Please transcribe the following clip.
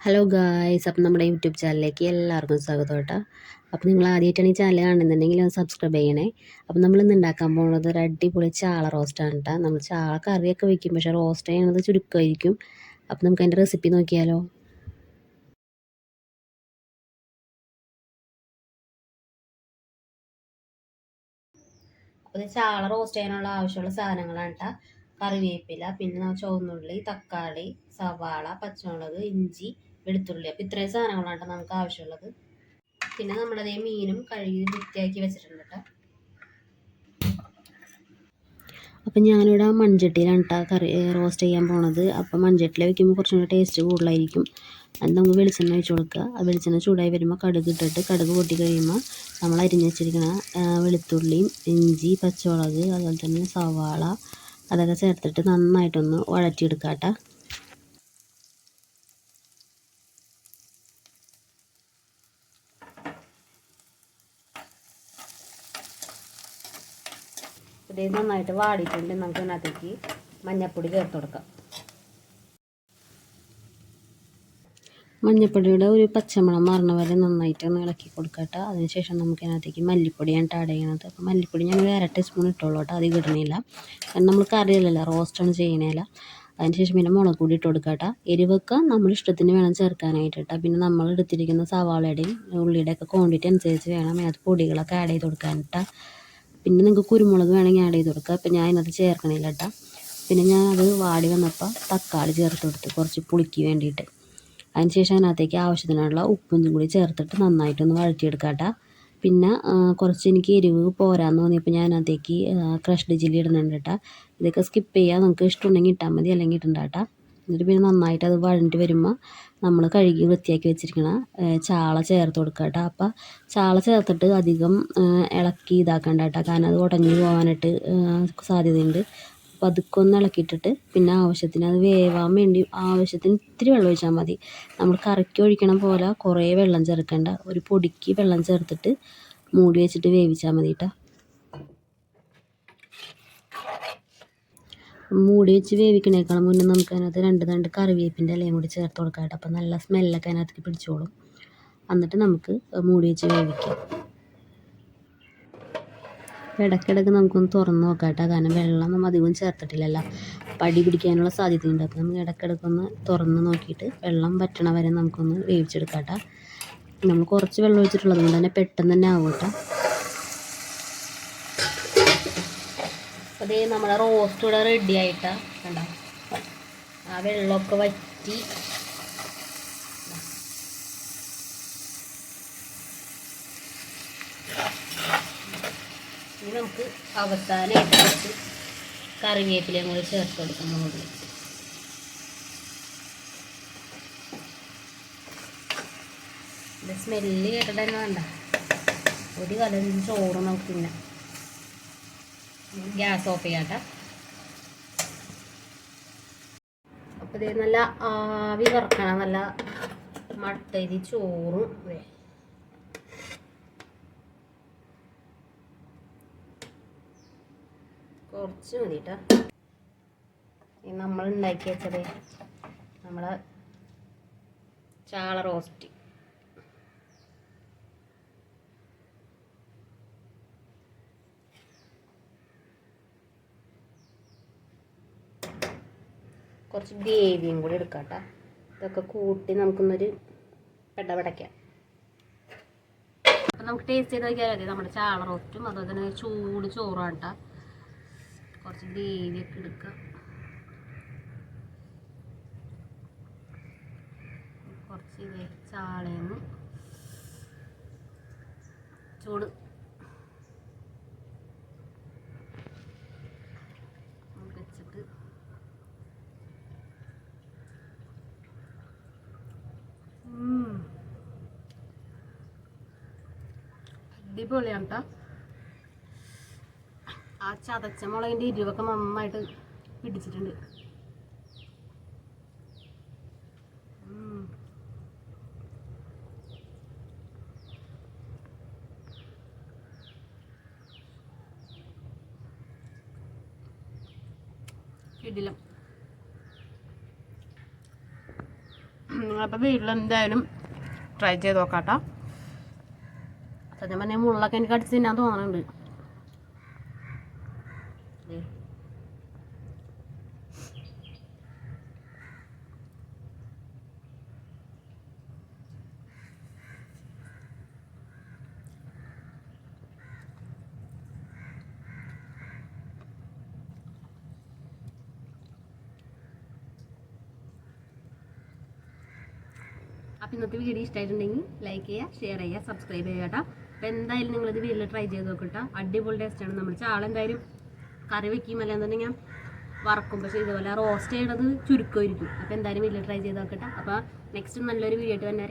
Hello guys അപ്പം നമ്മുടെ YouTube ചാനലിലേക്ക് എല്ലാവർക്കും സ്വാഗതം കേട്ടോ. അപ്പം നിങ്ങൾ ആദ്യമായിട്ടാണ് ഈ ചാനൽ കാണുന്നുണ്ടെങ്കിൽ ഒന്ന് സബ്സ്ക്രൈബ് ചെയ്യണേ. അപ്പം നമ്മൾ ഇന്ന് ഉണ്ടാക്കാൻ പോകുന്നത് ഒരു അടിപൊളി ചാള റോസ്റ്റാണ് കേട്ടോ. നമ്മൾ ചാള കറിയൊക്കെ വയ്ക്കും പക്ഷേ റോസ്റ്റ് ചെയ്യണത് ചുരുക്കമായിരിക്കും. അപ്പം നമുക്ക് അതിന്റെ റെസിപ്പി നോക്കിയാലോ? അപ്പോൾ ചാള റോസ്റ്റ് ചെയ്യാനുള്ള ആവശ്യമുള്ള സാധനങ്ങളാണ് കേട്ടോ. കറിവേപ്പില പിന്നെ ചുവന്നുള്ളി തക്കാളി സവാള പച്ചമുളക് ഇഞ്ചി വെളുത്തുള്ളി അപ്പോൾ ഇത്രയും സാധനങ്ങളാണ് നമുക്ക് ആവശ്യമുള്ളത്. പിന്നെ നമ്മളതേ മീനും കഴുകി വൃത്തിയാക്കി വെച്ചിട്ടുണ്ട് കേട്ടോ. അപ്പം ഞാനിവിടെ മൺചട്ടിയിലാണ് കേട്ടോ കറി റോസ്റ്റ് ചെയ്യാൻ പോണത്. അപ്പം മൺചട്ടിയിൽ വെക്കുമ്പോൾ കുറച്ചും കൂടി ടേസ്റ്റ് കൂടുതലായിരിക്കും. അത് നമുക്ക് വെളിച്ചെണ്ണ ഒഴിച്ച് കൊടുക്കുക. ആ വെളിച്ചെണ്ണ ചൂടായി വരുമ്പോൾ കടുക് ഇട്ടിട്ട് കടുക് പൊട്ടി കഴിയുമ്പോൾ നമ്മൾ അരിഞ്ഞ് വെച്ചിരിക്കുന്ന വെളുത്തുള്ളിയും ഇഞ്ചി പച്ചമുളക് അതുപോലെ തന്നെ സവാള അതൊക്കെ ചേർത്തിട്ട് നന്നായിട്ടൊന്ന് വഴറ്റിയെടുക്കാം കേട്ടോ. ഇത് നന്നായിട്ട് വാടിയിട്ടുണ്ട്. നമുക്ക് ഇതിനകത്തേക്ക് മഞ്ഞപ്പൊടി ചേർത്ത് കൊടുക്കാം. മഞ്ഞപ്പൊടിയുടെ ഒരു പച്ചമണം മാറണ വരെ നന്നായിട്ട് ഒന്ന് ഇളക്കി കൊടുക്കട്ടെ അതിനുശേഷം നമുക്ക് ഇതിനകത്തേക്ക് മല്ലിപ്പൊടിയാണ് ആഡ് ചെയ്യണത് അപ്പോൾ മല്ലിപ്പൊടി ഒരു അര ടീസ്പൂൺ ഇട്ടുള്ളൂ കേട്ടോ. അധികം ഇടണില്ല കാരണം നമ്മൾ കറിയല്ലല്ലോ റോസ്റ്റാണ് ചെയ്യണേല അതിനുശേഷം പിന്നെ മുളക് കൂടി ഇട്ട് കൊടുക്കട്ടെ എരിവൊക്കെ നമ്മൾ ഇഷ്ടത്തിന് വേണം ചേർക്കാനായിട്ട് കേട്ടോ. പിന്നെ നമ്മൾ എടുത്തിരിക്കുന്ന സവാളയുടെയും ഉള്ളിയുടെയൊക്കെ ക്വാണ്ടിറ്റി അനുസരിച്ച് വേണം അതിനകത്ത് പൊടികളൊക്കെ ആഡ് ചെയ്ത് കൊടുക്കാനിട്ടാ പിന്നെ നിങ്ങൾക്ക് കുരുമുളക് വേണമെങ്കിൽ ആഡ് ചെയ്ത് കൊടുക്കുക അപ്പം ഞാൻ അതിനകത്ത് ചേർക്കണില്ല കേട്ടോ. പിന്നെ ഞാൻ അത് വാടി വന്നപ്പോൾ തക്കാളി ചേർത്ത് കൊടുത്തു കുറച്ച് പുളിക്ക് വേണ്ടിയിട്ട്. അതിന് ശേഷം അതിനകത്തേക്ക് ആവശ്യത്തിനുള്ള ഉപ്പും കൂടി ചേർത്തിട്ട് നന്നായിട്ടൊന്ന് വഴറ്റിയെടുക്കാം കേട്ടോ. പിന്നെ കുറച്ച് എനിക്ക് എരിവ് പോരാന്ന് തോന്നിയപ്പോൾ ഞാൻ അതിനകത്തേക്ക് ക്രഷ്ഡ് ചില്ലി ഇടുന്നുണ്ട് കേട്ടോ. ഇതൊക്കെ സ്കിപ്പ് ചെയ്യുക നിങ്ങൾക്ക് ഇഷ്ടമുണ്ടെങ്കിൽ ഇട്ടാൽ മതി അല്ലെങ്കിൽ ഇടണ്ട കേട്ടോ. എന്നിട്ട് പിന്നെ നന്നായിട്ട് അത് വഴണ്ടി വരുമ്പോൾ നമ്മൾ കഴുകി വൃത്തിയാക്കി വെച്ചിരിക്കണം ചാള ചേർത്ത് കൊടുക്കുക കേട്ടോ അപ്പം ചാള ചേർത്തിട്ട് അധികം ഇളക്കി ഇതാക്കണ്ട കേട്ടോ കാരണം അത് ഉടഞ്ഞു പോകാനായിട്ട് സാധ്യതയുണ്ട്. അപ്പോൾ അതൊക്കെ ഒന്ന് ഇളക്കിയിട്ടിട്ട് പിന്നെ ആവശ്യത്തിന് അത് വേവാൻ വേണ്ടി ആവശ്യത്തിന് ഇത്തിരി വെള്ളം ഒഴിച്ചാൽ മതി. നമ്മൾ കറക്കി ഒഴിക്കണ പോലെ കുറേ വെള്ളം ചേർക്കേണ്ട. ഒരു പൊടിക്ക് വെള്ളം ചേർത്തിട്ട് മൂടി വെച്ചിട്ട് വേവിച്ചാൽ മതി കേട്ടോ മൂടി വെച്ച് വേവിക്കണേക്കാളും മുന്നേ നമുക്ക് അതിനകത്ത് രണ്ട് രണ്ട് കറിവേപ്പിന്റെ ഇലയും കൂടി ചേർത്ത് കൊടുക്കാം കേട്ടോ. അപ്പോൾ നല്ല സ്മെല്ലൊക്കെ അതിനകത്തേക്ക് പിടിച്ചോളും. എന്നിട്ട് നമുക്ക് മൂടി വെച്ച് വേവിക്കാം. ഇടയ്ക്കിടയ്ക്ക് നമുക്കൊന്ന് തുറന്ന് നോക്കാം കേട്ടോ. കാരണം വെള്ളം നമ്മൾ അധികം ചേർത്തിട്ടില്ലല്ലോ. പടി പിടിക്കാനുള്ള സാധ്യതയുണ്ട്. അപ്പോൾ നമുക്ക് ഇടയ്ക്കിടയ്ക്കൊന്ന് തുറന്ന് നോക്കിയിട്ട് വെള്ളം വറ്റണ വരെ നമുക്കൊന്ന് വേവിച്ചെടുക്കാം കേട്ടോ. നമ്മൾ കുറച്ച് വെള്ളം ഒഴിച്ചിട്ടുള്ളത് കൊണ്ട് തന്നെ പെട്ടെന്ന് തന്നെ ആവും കേട്ടോ. അതേ നമ്മുടെ റോസ്റ്റ് ഇവിടെ റെഡി ആയിട്ടാ. കണ്ടോ? ആ വെള്ളമൊക്കെ വറ്റി. ഇനി നമുക്ക് അവസാനമായിട്ട് കുറച്ച് കറിവേപ്പിലയും കൂടി ചേർത്ത് കൊടുക്കുന്ന മുകളിൽ ഇത് സ്മെല്ല് കേട്ടിട്ട് തന്നെ വേണ്ട. ഒരു കലം ചോറ് നമുക്ക് പിന്നെ ഗ്യാസ് ഓഫ് ചെയ്യാട്ടെ. അപ്പോൾ ഇത് നല്ല ആവി വറക്കണം. നല്ല മട്ടരി ചോറും കുറച്ച് മതിട്ടാ നമ്മൾ ഉണ്ടാക്കി വെച്ചത് നമ്മളെ ചാള റോസ്റ്റ്. കുറച്ച് ഗ്രേവിയും കൂടി എടുക്കാം കേട്ടോ ഇതൊക്കെ കൂട്ടി നമുക്കൊന്നൊരു പെടപടയ്ക്കാം. അപ്പം നമുക്ക് ടേസ്റ്റ് ചെയ്ത് നോക്കിയാൽ മതി നമ്മുടെ ചാള റോസ്റ്റും അതുപോലെ തന്നെ ചൂട് ചോറാണ് കേട്ടോ കുറച്ച് ഗ്രേവിയൊക്കെ എടുക്കാം. കുറച്ച് ചാളയെന്ന് ചൂട് വെച്ചിട്ട് അടിപൊളിയാണ് ആ ചതച്ച മുളകിന്റെ ഇരുവൊക്കെ നന്നായിട്ട് പിടിച്ചിട്ടുണ്ട്. ഇടിലും. നിങ്ങളപ്പോൾ വീട്ടിൽ എന്തായാലും ട്രൈ ചെയ്ത് നോക്കാട്ടോ. സത്യം പറഞ്ഞാൽ മുള്ളൊക്കെ എനിക്ക് അടിച്ച് തിന്നാൻ തോന്നുന്നുണ്ട് അപ്പം ഇന്നത്തെ വീഡിയോ ഇഷ്ടമായിട്ടുണ്ടെങ്കിൽ ലൈക്ക് ചെയ്യുക ഷെയർ ചെയ്യുക സബ്സ്ക്രൈബ് ചെയ്യുക കേട്ടോ. അപ്പോൾ എന്തായാലും നിങ്ങളിത് വീട്ടിൽ ട്രൈ ചെയ്ത് നോക്കട്ടെ. അടിപൊളി ടേസ്റ്റാണ് നമ്മൾ ചാളെന്തായാലും കറി അല്ല എന്നുണ്ടെങ്കിൽ വറക്കും. പക്ഷേ ഇതുപോലെ റോസ്റ്റ് ചെയ്യണത് ചുരുക്കമായിരിക്കും. അപ്പോൾ എന്തായാലും വീട്ടിൽ ട്രൈ ചെയ്ത് നോക്കട്ടെ. അപ്പോൾ നെക്സ്റ്റ് നല്ലൊരു വീഡിയോ ആയിട്ട് തന്നെ